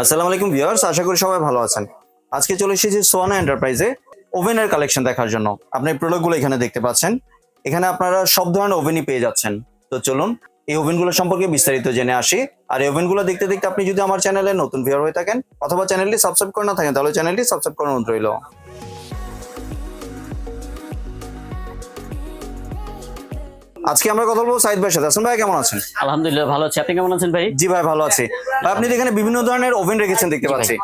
আসসালামু আলাইকুম ভিউয়ার্স, আশা করি সবাই ভালো আছেন। আজকে চলে এসেছি সোয়ানা এন্টারপ্রাইজে ওভেনের কালেকশন দেখার জন্য। আপনি প্রোডাক্টগুলো এখানে দেখতে পাচ্ছেন। এখানে আপনারা সব ধরনের ওভেনই পেয়ে যাচ্ছেন। তো চলুন, এই ওভেনগুলো সম্পর্কে বিস্তারিত জেনে আসি। আর এই ওভেনগুলো দেখতে দেখতে আপনি যদি আমার চ্যানেলে নতুন ভিউয়ার হয়ে থাকেন, অথবা চ্যানেলটি সাবস্ক্রাইব করে না থাকেন, তাহলে চ্যানেলটি সাবস্ক্রাইব করার অনুরোধ রইল। আজকে আমরা কথা বলব সাইদ ভাইয়ের সাথে। আসুন ভাই কেমন আছেন? আলহামদুলিল্লাহ ভালো আছি। আপনি কেমন আছেন ভাই? জি ভাই ভালো আছি। ভাই, আপনি এখানে বিভিন্ন ধরনের ওভেন রেখেছেন দেখতে পাচ্ছি।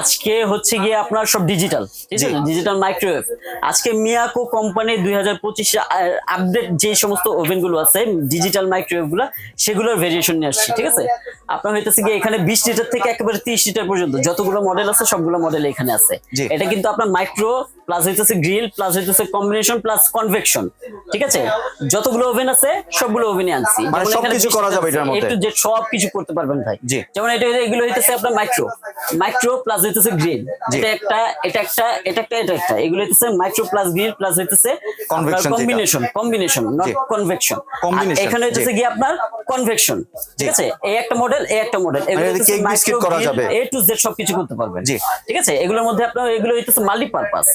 আজকে হচ্ছে গিয়ে আপনার সব ডিজিটাল ঠিক আছে? ডিজিটাল মাইক্রোওয়েভ আজকে মিয়াকো কোম্পানি দুই হাজার পঁচিশে আপডেট যে সমস্ত ওভেনগুলো আছে ডিজিটাল মাইক্রোওয়েভগুলো সেগুলোর ভেরিয়েশন নিয়ে আসছি ঠিক আছে? আপনার হইতেছে গিয়ে এখানে বিশ লিটার থেকে একেবারে তিরিশ লিটার পর্যন্ত যতগুলো মডেল আছে সবগুলো মডেল এখানে আছে। এটা কিন্তু আপনার মাইক্রো প্লাস হইতেছে গ্রিল প্লাস হইতেছে কম্বিনেশন প্লাস কনভেকশন ঠিক আছে? যতগুলো ওভেন আছে সবগুলো ওভেনে আনছি। মানে এখানে সবকিছু 20 করা যাবে এটার মধ্যে? একটু যে সব কিছু করতে পারবেন ভাই। যেমন এটা এগুলো হইতেছে আপনার মাইক্রো মাইক্রো প্লাস হইতেছে গ্রিল এটা একটা এটা একটা এটা একটা এটা একটা। এগুলো হইতেছে মাইক্রো প্লাস গ্রিল প্লাস হইতেছে কম্বিনেশন কম্বিনেশন নট কনভেকশন এখানে হইতেছে। কি আপনার কনভেকশন ঠিক আছে? এই একটা মডেল এই একটা মডেল এগুলো এতে হইতেছে cake করা যাবে। A to Z সবকিছু করতে পারবেন। জি। ঠিক আছে? এগুলোর মধ্যে আপনার এগুলো হইতেছে মাল্টি পারপাস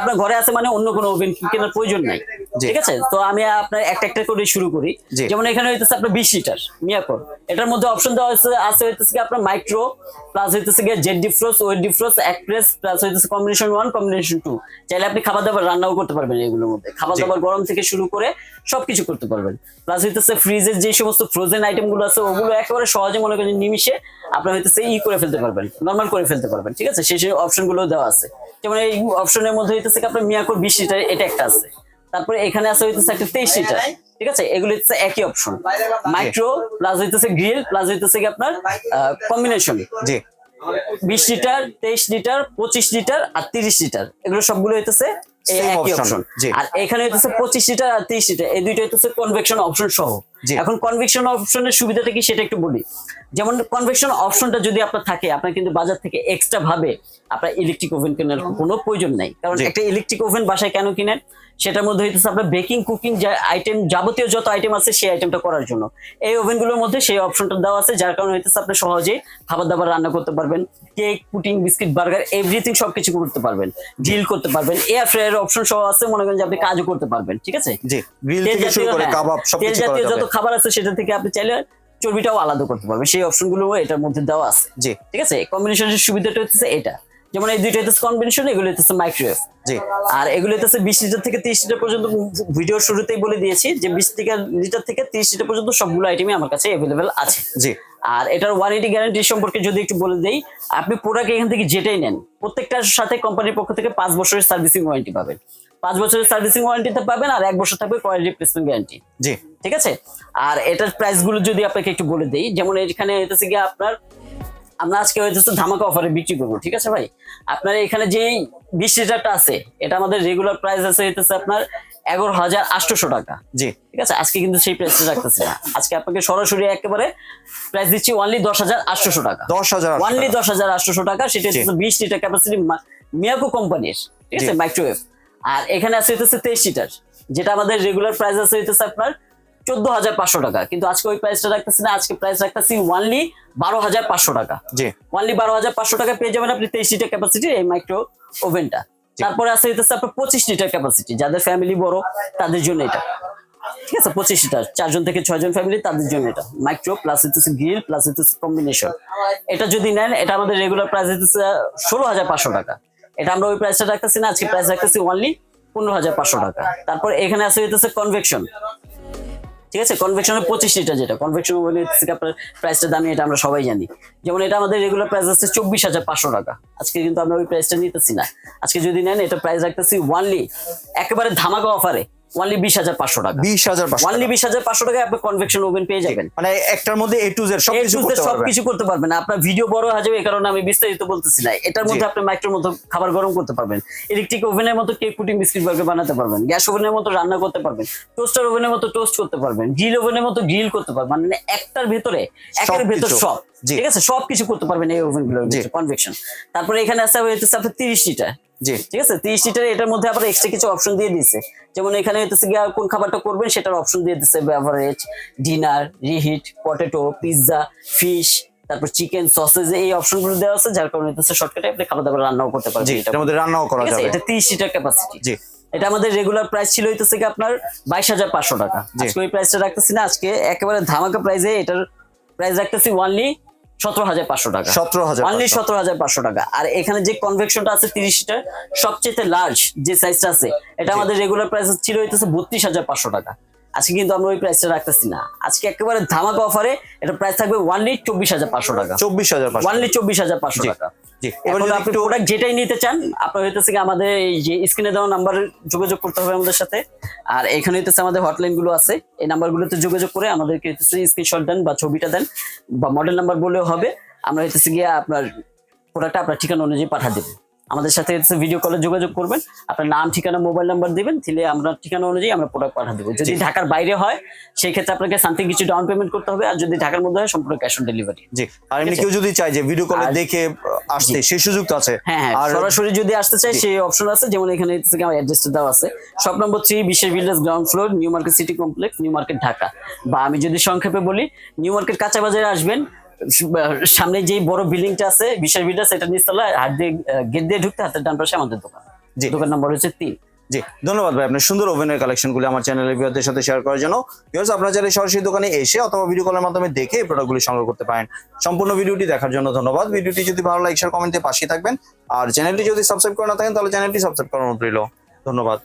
আপনার ঘরে আছে মানে অন্য কোনো ওভেন কেনার প্রয়োজন নাই। ঠিক আছে? তো আমি আপনার একটা একটা করে শুরু করি। যেমন এখানে হইতেছে আপনার বিশ লিটার মিয়াকোর। এটার মধ্যে অপশন দেওয়া আছে আছে হইতেছে কি আপনার মাইক্রো প্লাস হইতেছে গিয়ে Z defrost weight defrost express plus হইতেছে কম্বিনেশন ওয়ান কম্বিনেশন টু চাইলে আপনি খাবার দাবার রান্নাও করতে পারবেন এগুলোর মধ্যে। খাবার দাবার গরম থেকে শুরু করে সবকিছু করতে পারবেন। প্লাস হইতেছে ফ্রিজের যে সমস্ত ফ্রোজেন আইটেমগুলো আছে ওগুলো একেবারে সহজে মনে করেন নিমিশে আপনার হইতেছে ই করে ফেলতে পারবেন নর্মাল করে ফেলতে পারবেন ঠিক আছে? সেই সেই অপশনগুলো দেওয়া আছে। যেমন এই অপশনের মধ্যে হইতেছে কি আপনার মিয়াকোর বিশ লিটার এটা একটা আছে। তারপরে এখানে আছে হইতেছে একটা তেইশ লিটার ঠিক আছে? এগুলো হচ্ছে একই অপশন মাইক্রো প্লাস হইতেছে গ্রিল প্লাস হইতেছে কি আপনার কম্বিনেশন জি। বিশ লিটার তেইশ লিটার পঁচিশ লিটার আর তিরিশ লিটার এগুলো সবগুলো হইতেছে একই অপশন আর এখানে হইতেছে পঁচিশ লিটার আর তিরিশ লিটার এই দুইটা হইতেছে কনভেকশন অপশন সহ। এখন কনভেকশন অপশনের সুবিধাটা কি সেটা একটু বলি। যেমন কনভেকশন অপশনটা যদি আপনার থাকে আপনার কিন্তু বাজার থেকে এক্সট্রা ভাবে আপনার ইলেকট্রিক ওভেন কেনার কোনো প্রয়োজন নাই। কারণ একটা ইলেকট্রিক ওভেন বাসায় কেন কিনেন? সেটার মধ্যে হইতেছে আপনার বেকিং কুকিং যে আইটেম যাবতীয় যত আইটেম আছে সেই আইটেমটা করার জন্য। এই ওভেনগুলোর মধ্যে সেই অপশনটা দেওয়া আছে যার কারণে হইতেছে আপনি সহজেই খাবার দাবার রান্না করতে পারবেন। Cake pudding biscuit burger everything সবকিছু করতে পারবেন। গ্রিল করতে পারবেন। এয়ার ফ্রায়ার অপশন সহ আছে মনে করেন যে আপনি কাজও করতে পারবেন। ঠিক আছে? জি। গ্রিল তেল থেকে শুরু করে হ্যাঁ, কাবাব তেল সবকিছু করা জাতীয় যত খাবার আছে সেটা থেকে আপনি চাইলে চর্বিটাও আলাদা করতে পারবেন। সেই অপশনগুলো এটার মধ্যে দেওয়া আছে। জি। ঠিক আছে? কম্বিনেশনের সুবিধাটা হচ্ছে এটা। যেমন এই দুইটা হচ্ছে কম্বিনেশন এগুলো হচ্ছে মাইক্রোওয়েভ জি। আর এগুলো হচ্ছে বিশ লিটার থেকে তিরিশ লিটার পর্যন্ত ভিডিওর শুরুতেই বলে দিয়েছি যে বিশ থেকে লিটার থেকে তিরিশ লিটার পর্যন্ত সবগুলো আইটেমই আমার কাছে অ্যাভেলেবেল আছে। জি। আর এটার ওয়ারেন্টি গ্যারান্টি সম্পর্কে যদি একটু বলে দেই আপনি প্রোডাক্ট এখান থেকে যেটাই নেন প্রত্যেকটার সাথে কোম্পানির পক্ষ থেকে পাঁচ বছরের সার্ভিসিং ওয়ারেন্টি পাবেন। পাঁচ বছরের সার্ভিসিং ওয়ারেন্টিতে পাবেন আর এক বছর থাকবে কোয়ালিটি রিপ্লেসমেন্ট গ্যারান্টি জি। ঠিক আছে? আর এটার প্রাইসগুলো যদি আপনাকে একটু বলে দেই যেমন এখানে হইতেছে গিয়ে আপনার আমরা আজকে হইতেছে ধামাকা অফারে বিক্রি করব ঠিক আছে ভাই? আপনার এখানে যে বিশ লিটারটা আছে এটা আমাদের রেগুলার প্রাইস আছে হইতেছে আপনার এগারো হাজার আটশোশো টাকা। জি। ঠিক আছে? আজকে কিন্তু সেই প্রাইসটা রাখতেছি না। আজকে আপনাকে সরাসরি একেবারে প্রাইস দিচ্ছি ওনলি দশ হাজার আটশোশো টাকা। দশ হাজার টাকা। দশ হাজার আটশোশো টাকা সেটা হচ্ছে বিশ লিটার ক্যাপাসিটি মিয়াকো কোম্পানির ঠিক আছে। মাইক্রোওয়েভ আর এখানে আছে হইতেছে তেইশ লিটার যেটা আমাদের রেগুলার প্রাইস আছে হইতেছে আপনার চোদ্দ হাজার পাঁচশো টাকা। কিন্তু আজকে ওই প্রাইসটা রাখতেছি না আজকে প্রাইস রাখতেছি ওনলি বারো হাজার পাঁচশো টাকা। জি। ওনলি বারো হাজার পাঁচশো টাকা পেয়ে যাবেন আপনি তেইশ লিটার ক্যাপাসিটি এই মাইক্রো ওভেনটা তারপরে আছে হইতেছে আপনার পঁচিশ লিটার ক্যাপাসিটি যাদের ফ্যামিলি বড় তাদের জন্য এটা। ঠিক আছে পঁচিশ লিটার চারজন থেকে ছয়জন ফ্যামিলি তাদের জন্য এটা। মাইক্রো প্লাস হইতেছে গ্রিল প্লাস হইতেছে কম্বিনেশন এটা যদি নেন এটা আমাদের রেগুলার প্রাইস হইতেছে ষোলো হাজার পাঁচশো টাকা। এটা আমরা ওই প্রাইসটা রাখতেছি না আজকে প্রাইস রাখতেছি অনলি পনেরো হাজার পাঁচশো টাকা। তারপর এখানে আছে হইতেছে কনভেকশন ঠিক আছে? কনভেকশনের পঁচিশ লিটার যেটা। কনভেকশন আপনার প্রাইসটা দামি, এটা আমরা সবাই জানি। যেমন এটা আমাদের রেগুলার প্রাইস আছে চব্বিশ হাজার পাঁচশো টাকা। আজকে কিন্তু আমরা ওই প্রাইসটা নিতেছি না। আজকে যদি নেন, এটা প্রাইস রাখতেছি ওয়ানলি একেবারে ধামাকা অফারে হাজার পাঁচশো টাকা। বিশ হাজার পাঁচশো ওয়ানলি বিশ হাজার পাঁচশো টাকায় আপনি কনভেকশন ওভেন পেয়ে যাবেন। মানে একটার মধ্যে এ টু জেড সব কিছু করতে পারবেন। কিছু করতে পারবেন। আপনার ভিডিও বড় হয়ে যাবে এই কারণে আমি বিস্তারিত বলতেছি না। এটার মধ্যে আপনি মাইক্রোর মতো খাবার গরম করতে পারবেন। ইলেকট্রিক ওভেনের মতো কেক পুটিং বিস্কিট বার্গার বানাতে পারবেন। গ্যাস ওভেনের মতো রান্না করতে পারবেন। টোস্টার ওভেনের মতো টোস্ট করতে পারবেন। গ্রিল ওভেনের মতো গ্রিল করতে পারবেন। মানে একটার ভেতরে একের সবকিছু। ভেতর সব। ঠিক আছে? সব কিছু করতে পারবেন এই ওভেনগুলোর জি। কনভেকশন তারপরে এখানে আছে হইতেছে আপনার তিরিশ লিটার জি। ঠিক আছে? তিরিশ লিটার এটার মধ্যে আবার এক্সট্রা কিছু অপশন দিয়ে দিচ্ছে যেমন এখানে হইতেছে গিয়ে কোন খাবারটা করবেন সেটার অপশন দিয়ে দিচ্ছে beverage dinner reheat potato pizza fish তারপর চিকেন সসেজ এই অপশনগুলো দেওয়া আছে যার কারণে হচ্ছে শর্টকাটে আপনি খাবার দাবার রান্নাও করতে পারবেন। জি এটার মধ্যে রান্নাও করা যাবে। এটা তিরিশ লিটার ক্যাপাসিটি জি। এটা আমাদের রেগুলার প্রাইস ছিল হইতেছে কি আপনার বাইশ হাজার পাঁচশো টাকা। আজকে ওই প্রাইসটা রাখতেছি না আজকে একেবারে ধামাকা প্রাইসে এটার প্রাইস রাখতেছি ওয়ানলি সতেরো হাজার পাঁচশো টাকা। সতেরো হাজার অনলি সতেরো হাজার পাঁচশো টাকা। আর এখানে যে কনভেকশনটা আছে তিরিশটা সবচেয়ে লার্জ যে সাইজটা আছে এটা আমাদের রেগুলার প্রাইস ছিল হইতেছে বত্রিশ হাজার পাঁচশো টাকা। আজকে কিন্তু আমরা ওই প্রাইসটা রাখতেছি না। আজকে একেবারে ধামাকা অফারে এটা প্রাইস থাকবে ওয়ানলি চব্বিশ হাজার পাঁচশো টাকা। চব্বিশ হাজার ওয়ানলি চব্বিশ হাজার পাঁচশো টাকা। আপনি প্রোডাক্ট যেটাই নিতে চান আপনার হইতেছে কি আমাদের এই যে স্ক্রিনে দেওয়া নাম্বার যোগাযোগ করতে হবে আমাদের সাথে। আর এখানে হইতেছে আমাদের হটলাইনগুলো আছে। এই নাম্বারগুলোতে যোগাযোগ করে আমাদেরকে হইতেছে স্ক্রিনশট দেন বা ছবিটা দেন বা মডেল নাম্বার বললেও হবে। আমরা হইতেছে গিয়ে আপনার প্রোডাক্টটা আপনার ঠিকানা অনুযায়ী পাঠা দেবো। আমাদের সাথে ভিডিও কলে যোগাযোগ করবেন। আপনার নাম ঠিকানা মোবাইল নাম্বার দিবেন দিলে আমরা ঠিকানা অনুযায়ী আমরা প্রোডাক্ট পাঠা দেবো। যদি ঢাকার বাইরে হয় সেই ক্ষেত্রে আপনাকে সামথিং কিছু ডাউন পেমেন্ট করতে হবে। আর যদি ঢাকার মধ্যে হয় সম্পূর্ণ ক্যাশ অন ডেলিভারি জি। আর এমনি কেউ যদি চায় যে ভিডিও কলে দেখে আসতে সেই সুযোগ তো আছে। হ্যাঁ হ্যাঁ। আর সরাসরি যদি আসতে চাই সেই অপশন আছে। যেমন এখানে থেকে আমার অ্যাড্রেসটা দেওয়া আছে। শপ নম্বর থ্রি বিশেষ village ground floor New Market City Complex New Market Dhaka বা আমি যদি সংক্ষেপে বলি নিউ মার্কেট কাঁচা বাজারে আসবেন সামনে যেই বড় বিল্ডিংটা আছে বিশেষ ভিলেজ সেটা নিচতলা হাত দিয়ে গেট দিয়ে ঢুকতে হাতের ডান পাশে আমাদের দোকান। জি। দোকান নম্বর হচ্ছে তিন। জি ধন্যবাদ ভাই আপনার সুন্দর ওভেনের কালেকশনগুলি আমার চ্যানেলের ভিউয়ারদের সাথে শেয়ার করার জন্য। ভিউয়ার্স আপনারা চাইলে সরাসরি দোকানে এসে অথবা ভিডিও কলের মাধ্যমে দেখে এই প্রোডাক্টগুলি সংগ্রহ করতে পারেন সম্পূর্ণ ভিডিওটি দেখার জন্য ধন্যবাদ। ভিডিওটি যদি ভালো লাগে শেয়ার কমেন্টে পাশে থাকবেন। আর চ্যানেলটি যদি সাবস্ক্রাইব করে না থাকেন তাহলে চ্যানেলটি সাবস্ক্রাইব করানো রইল। ধন্যবাদ।